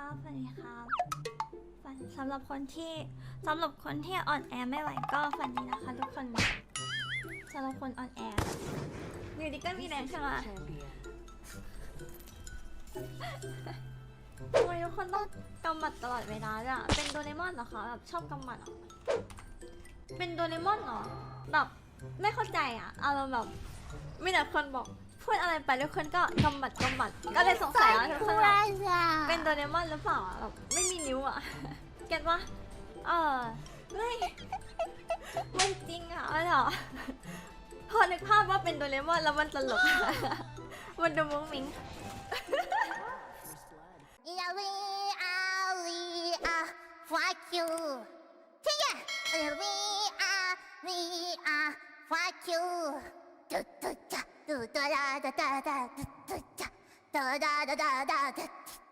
ครับสวัสดีครับฝันสำหรับคนที่สำหรับคนที่อ่อนแอไม่ไหวก็ฝันดีนะคะทุกคนสำหรับคนอ่อนแออยู่ดีก็มีแรงขึ้นมาทำไมทุกคนต้องกำหมัดตลอดเวลาด้วยอะเป็นโดเรมอนเหรอคะแบบชอบกำหมัดเหรอเป็นโดเรมอนเหรอแบบไม่เข้าใจอะอารมณ์แบบมีแต่คนบอก พูดอะไรไปทุกคนก็กำหมัดกำหมัดก็เลยสงสัยว่าทุกคนแบบเป็นโดเรมอนหรือเปล่าอะแบบไม่มีนิ้วอะ เก็ตปะเออไม่ไม่จริงอะไม่หรอพอนึกภาพว่าเป็นโดเรมอนแล้วมันตลก มันดูมุ้งมิ้ง Yeah, we are, we are, fuck you. Yeah, yeah, we are, we are, fuck you. Do do da, ドラダダダダダダダダダダダダダ